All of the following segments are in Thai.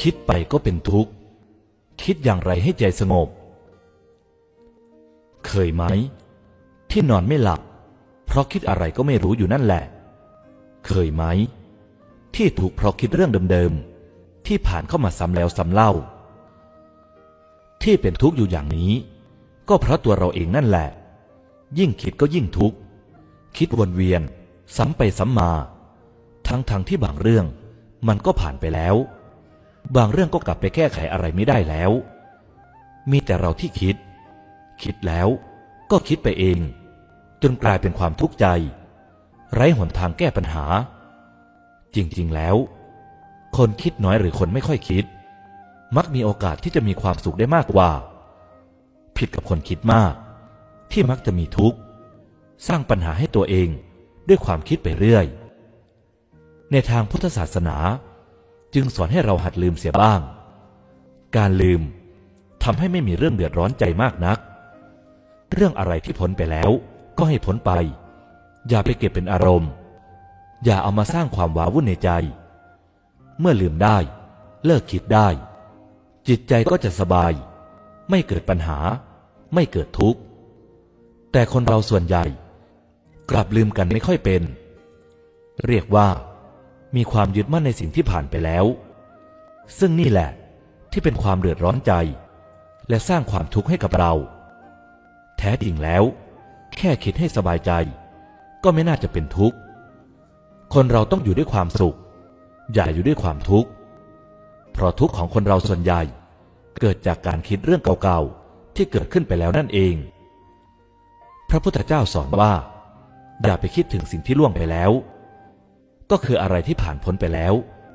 คิดไปก็เป็นทุกข์ คิดอย่างไรให้ใจสงบ เคยไหม ที่นอนไม่หลับ เพราะคิดอะไรก็ไม่รู้อยู่นั่นแหละ เคยไหม ที่ถูกเพราะคิดเรื่องเดิมๆ ที่ผ่านเข้ามาซ้ำแล้วซ้ำเล่า ที่เป็นทุกข์อยู่อย่างนี้ ก็เพราะตัวเราเองนั่นแหละ ยิ่งคิดก็ยิ่งทุกข์ คิดวนเวียน ซ้ำไปซ้ำมา ทั้งๆทที่บางเรื่องมันก็ผ่านไปแล้ว บางเรื่องก็กลับไปแก้ไขอะไรไม่ได้แล้ว มีแต่เราที่คิด คิดแล้วก็คิดไปเอง จนกลายเป็นความทุกข์ใจ ไร้หนทางแก้ปัญหา จริงๆแล้ว คนคิดน้อยหรือคนไม่ค่อยคิด มักมีโอกาสที่จะมีความสุขได้มากกว่า ผิดกับคนคิดมาก ที่มักจะมีทุกข์ สร้างปัญหาให้ตัวเองด้วยความคิดไปเรื่อย ในทางพุทธศาสนา จึงสอนให้เราหัดลืมเสียบ้าง การลืมทำให้ไม่มีเรื่องเดือดร้อนใจมากนัก เรื่องอะไรที่พ้นไปแล้วก็ให้พ้นไป อย่าไปเก็บเป็นอารมณ์ อย่าเอามาสร้างความว้าวุ่นในใจ เมื่อลืมได้ เลิกคิดได้ จิตใจก็จะสบาย ไม่เกิดปัญหา ไม่เกิดทุกข์ แต่คนเราส่วนใหญ่ กลับลืมกันไม่ค่อยเป็น เรียกว่า มีความยึดมั่นในสิ่งที่ผ่านไปแล้ว ซึ่งนี่แหละที่เป็นความเดือดร้อนใจ และสร้างความทุกข์ให้กับเรา แท้จริงแล้ว แค่คิดให้สบายใจ ก็ไม่น่าจะเป็นทุกข์ คนเราต้องอยู่ด้วยความสุข อย่าอยู่ด้วยความทุกข์ เพราะทุกข์ของคนเราส่วนใหญ่ เกิดจากการคิดเรื่องเก่าๆ ที่เกิดขึ้นไปแล้วนั่นเอง พระพุทธเจ้าสอนว่า อย่าไปคิดถึงสิ่งที่ล่วงไปแล้ว ก็คืออะไรที่ผ่านพ้นไปแล้ว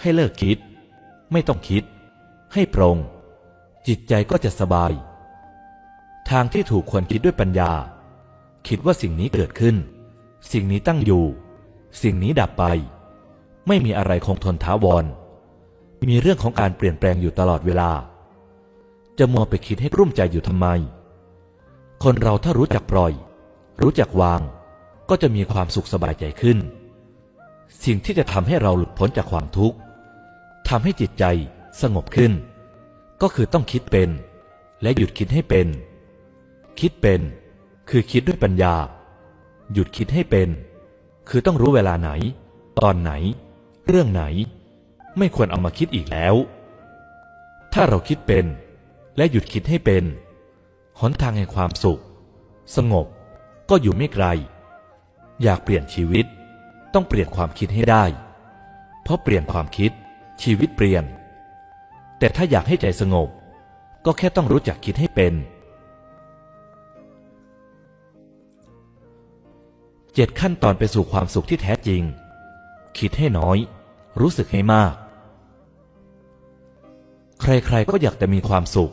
ให้เลิกคิด ไม่ต้องคิด ให้ปรง จิตใจก็จะสบาย ทางที่ถูกควรคิดด้วยปัญญา คิดว่าสิ่งนี้เกิดขึ้น สิ่งนี้ตั้งอยู่ สิ่งนี้ดับไป ไม่มีอะไรคงทนท้าวร มีเรื่องของการเปลี่ยนแปลงอยู่ตลอดเวลา จะมัวไปคิดให้กลุ้มใจอยู่ทำไม คนเราถ้ารู้จักปล่อย รู้จักวาง ก็จะมีความสุขสบายใจขึ้น สิ่งที่จะทำให้เราหลุดพ้นจากความทุกข์ทำให้จิตใจสงบขึ้น ก็คือต้องคิดเป็น และหยุดคิดให้เป็น คิดเป็น คือคิดด้วยปัญญา หยุดคิดให้เป็น คือต้องรู้เวลาไหน ตอนไหน เรื่องไหน ไม่ควรเอามาคิดอีกแล้ว ถ้าเราคิดเป็น และหยุดคิดให้เป็น หนทางแห่งความสุข สงบก็อยู่ไม่ไกล อยากเปลี่ยนชีวิต ต้องเปลี่ยนความคิดให้ได้ เพราะเปลี่ยนความคิดชีวิตเปลี่ยน แต่ถ้าอยากให้ใจสงบ ก็แค่ต้องรู้จักคิดให้เป็นเจ็ดขั้นตอนไปสู่ความสุขที่แท้จริง คิดให้น้อย รู้สึกให้มาก ใครๆก็อยากจะมีความสุข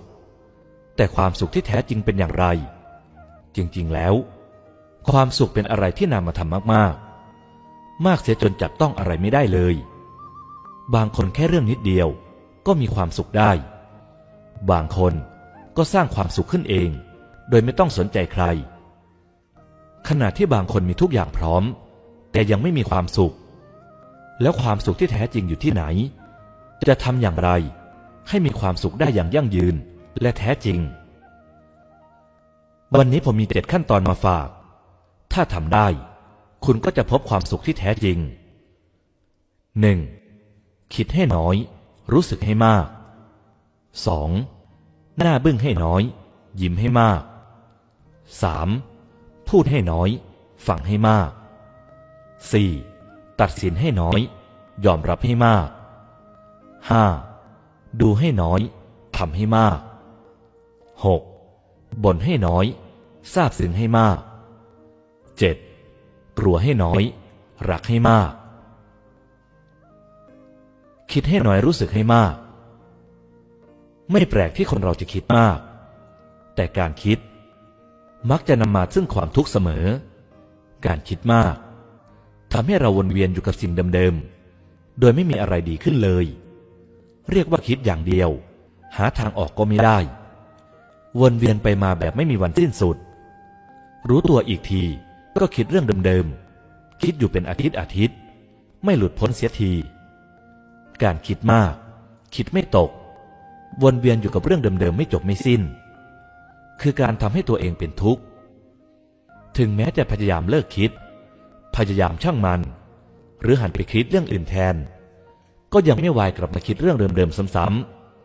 แต่ความสุขที่แท้จริงเป็นอย่างไร จริงๆแล้ว ความสุขเป็นอะไรที่นำมาทำมากๆ มากเสียจนจับต้องอะไรไม่ได้เลย บางคนแค่เรื่องนิดเดียวก็มีความสุขได้ บางคนก็สร้างความสุขขึ้นเอง โดยไม่ต้องสนใจใคร ขณะที่บางคนมีทุกอย่างพร้อม แต่ยังไม่มีความสุข แล้วความสุขที่แท้จริงอยู่ที่ไหน จะทำอย่างไร ให้มีความสุขได้อย่างยั่งยืนและแท้จริง วันนี้ผมมีเจ็ดขั้นตอนมาฝาก ถ้าทำได้ คุณก็จะพบความสุขที่แท้จริง 1. คิดให้น้อย รู้สึกให้มาก 2. หน้าบึ้งให้น้อย ยิ้มให้มาก 3. พูดให้น้อย ฟังให้มาก 4. ตัดสินให้น้อย ยอมรับให้มาก 5. ดูให้น้อยทำให้มาก 6. บ่นให้น้อยทราบซึ้งให้มาก 7. กลัวให้น้อย รักให้มาก คิดให้น้อยรู้สึกให้มาก ไม่แปลกที่คนเราจะคิดมาก แต่การคิด มักจะนำมาซึ่งความทุกข์เสมอ การคิดมากทำให้เราวนเวียนอยู่กับสิ่งเดิมๆ โดยไม่มีอะไรดีขึ้นเลย เรียกว่าคิดอย่างเดียว หาทางออกก็ไม่ได้ วนเวียนไปมาแบบไม่มีวันสิ้นสุด รู้ตัวอีกที ก็คิดเรื่องเดิมๆ คิดอยู่เป็นอาทิตย์อาทิตย์ ไม่หลุดพ้นเสียที การคิดมาก คิดไม่ตก วนเวียนอยู่กับเรื่องเดิมๆ ไม่จบไม่สิ้น คือการทำให้ตัวเองเป็นทุกข์ ถึงแม้จะพยายามเลิกคิด พยายามช่างมัน หรือหันไปคิดเรื่องอื่นแทน ก็ยังไม่วายกลับมาคิดเรื่องเดิมๆ ซ้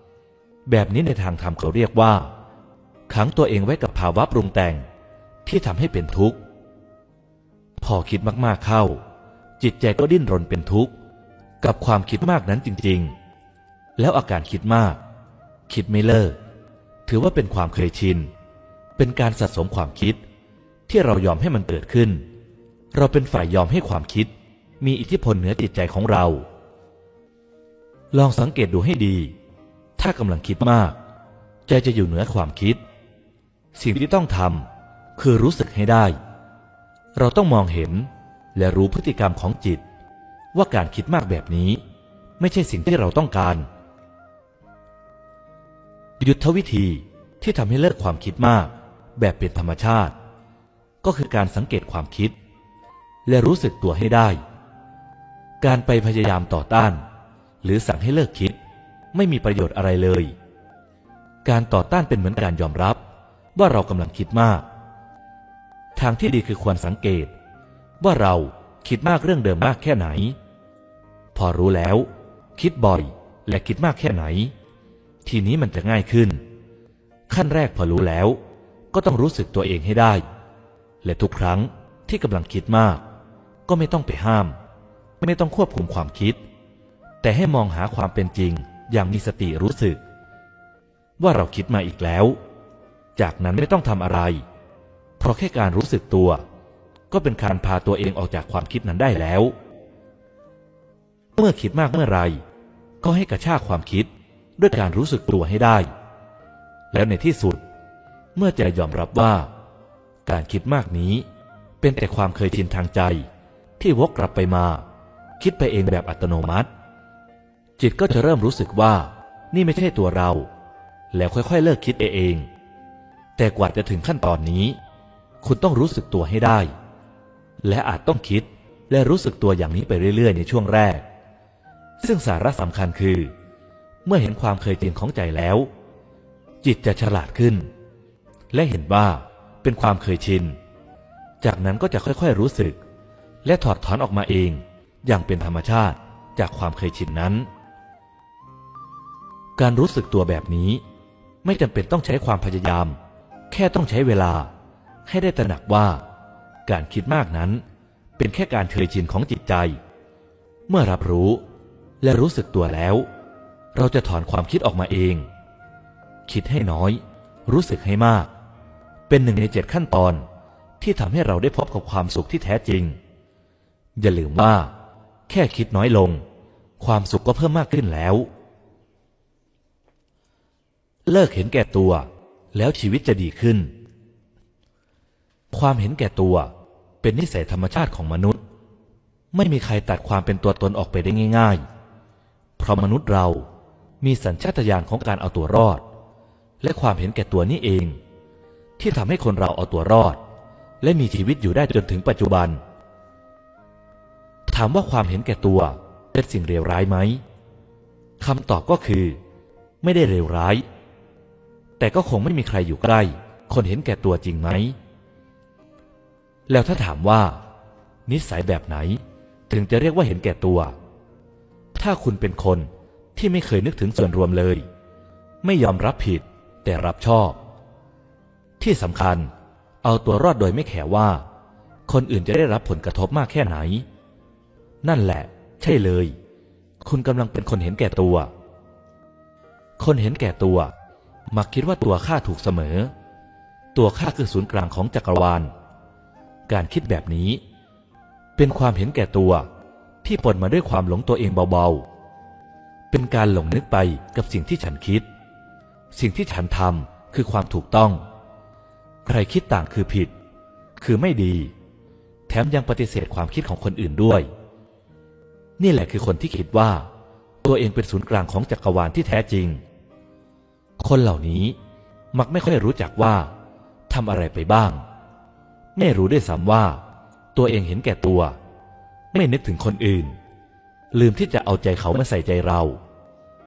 ำๆ แบบนี้ในทางธรรมเขาเรียกว่า ขังตัวเองไว้กับภาวะปรุงแต่งที่ทำให้เป็นทุกข์ พอคิดมากๆเข้า จิตใจก็ดิ้นรนเป็นทุกข์ กับความคิดมากนั้นจริงๆ แล้วอาการคิดมาก คิดไม่เลิก ถือว่าเป็นความเคยชิน เป็นการสะสมความคิด ที่เรายอมให้มันเกิดขึ้น เราเป็นฝ่ายยอมให้ความคิด มีอิทธิพลเหนือจิตใจของเรา ลองสังเกตดูให้ดี ถ้ากำลังคิดมาก ใจจะอยู่เหนือความคิด สิ่งที่ต้องทำคือรู้สึกให้ได้ เราต้องมองเห็นและรู้พฤติกรรมของจิต ว่าการคิดมากแบบนี้ ไม่ใช่สิ่งที่เราต้องการ ยุทธวิธีที่ทำให้เลิกความคิดมาก แบบเป็นธรรมชาติ ก็คือการสังเกตความคิด และรู้สึกตัวให้ได้ การไปพยายามต่อต้าน หรือสั่งให้เลิกคิดไม่มีประโยชน์อะไรเลย การต่อต้านเป็นเหมือนการยอมรับว่าเรากำลังคิดมาก ทางที่ดีคือควรสังเกต ว่าเราคิดมากเรื่องเดิมมากแค่ไหน พอรู้แล้ว คิดบ่อยและคิดมากแค่ไหน ทีนี้มันจะง่ายขึ้น ขั้นแรกพอรู้แล้ว ก็ต้องรู้สึกตัวเองให้ได้ และทุกครั้งที่กำลังคิดมาก ก็ไม่ต้องไปห้าม ไม่ต้องควบคุมความคิด แต่ให้มองหาความเป็นจริงอย่างมีสติรู้สึก ว่าเราคิดมาอีกแล้ว จากนั้นไม่ต้องทำอะไร เพราะแค่การรู้สึกตัว ก็เป็นการพาตัวเองออกจากความคิดนั้นได้แล้ว เมื่อคิดมากเมื่อไร ก็ให้กระชากความคิดด้วยการรู้สึกตัวให้ได้ แล้วในที่สุด เมื่อใจยอมรับว่า การคิดมากนี้ เป็นแต่ความเคยชินทางใจ ที่วกกลับไปมา คิดไปเองแบบอัตโนมัติ จิตก็จะเริ่มรู้สึกว่า นี่ไม่ใช่ตัวเรา แล้วค่อยๆ เลิกคิดเอง แต่กว่าจะถึงขั้นตอนนี้ คุณต้องรู้สึกตัวให้ได้ และอาจต้องคิดและรู้สึกตัวอย่างนี้ไปเรื่อย ๆ ในช่วงแรก ซึ่งสาระสำคัญคือ เมื่อเห็นความเคยชินของใจแล้ว จิตจะฉลาดขึ้น และเห็นว่าเป็นความเคยชิน จากนั้นก็จะค่อยๆรู้สึก และถอดถอนออกมาเองอย่างเป็นธรรมชาติจากความเคยชินนั้น การรู้สึกตัวแบบนี้ ไม่จำเป็นต้องใช้ความพยายาม แค่ต้องใช้เวลา ให้ได้ตระหนักว่าการคิดมากนั้น เป็นแค่การเคยชินของจิตใจ เมื่อรับรู้และรู้สึกตัวแล้ว เราจะถอนความคิดออกมาเอง คิดให้น้อย รู้สึกให้มาก เป็นหนึ่งในเจ็ดขั้นตอนที่ทำให้เราได้พบกับความสุขที่แท้จริง อย่าลืมว่า แค่คิดน้อยลง ความสุขก็เพิ่มมากขึ้นแล้ว เลิกเห็นแก่ตัว แล้วชีวิตจะดีขึ้น ความเห็นแก่ตัว เป็นนิสัยธรรมชาติของมนุษย์ ไม่มีใครตัดความเป็นตัวตนออกไปได้ง่าย ๆ เพราะมนุษย์เรามีสัญชาตญาณของการเอาตัวรอด และความเห็นแก่ตัวนี่เอง ที่ทำให้คนเราเอาตัวรอด และมีชีวิตอยู่ได้จนถึงปัจจุบัน ถามว่าความเห็นแก่ตัวเป็นสิ่งเลวร้ายไหมคำตอบก็คือ ไม่ได้เลวร้าย แต่ก็คงไม่มีใครอยู่ใกล้ คนเห็นแก่ตัวจริงไหม แล้วถ้าถามว่า นิสัยแบบไหน ถึงจะเรียกว่าเห็นแก่ตัว ถ้าคุณเป็นคนที่ไม่เคยนึกถึงส่วนรวมเลย ไม่ยอมรับผิดแต่รับชอบ ที่สำคัญเอาตัวรอดโดยไม่แคร์ว่า คนอื่นจะได้รับผลกระทบมากแค่ไหน นั่นแหละ ใช่เลย คุณกำลังเป็นคนเห็นแก่ตัว คนเห็นแก่ตัว มักคิดว่าตัวข้าถูกเสมอ ตัวข้าคือศูนย์กลางของจักรวาล การคิดแบบนี้ เป็นความเห็นแก่ตัว ที่ปนมาด้วยความหลงตัวเองเบาๆ เป็นการหลงนึกไปกับสิ่งที่ฉันคิด สิ่งที่ฉันทำคือความถูกต้อง ใครคิดต่างคือผิด คือไม่ดี แถมยังปฏิเสธความคิดของคนอื่นด้วย นี่แหละคือคนที่คิดว่า ตัวเองเป็นศูนย์กลางของจักรวาลที่แท้จริง คนเหล่านี้มักไม่ค่อยรู้จักว่าทำอะไรไปบ้าง ไม่รู้ด้วยซ้ำว่า ตัวเองเห็นแก่ตัว ไม่นึกถึงคนอื่น ลืมที่จะเอาใจเขามาใส่ใจเรา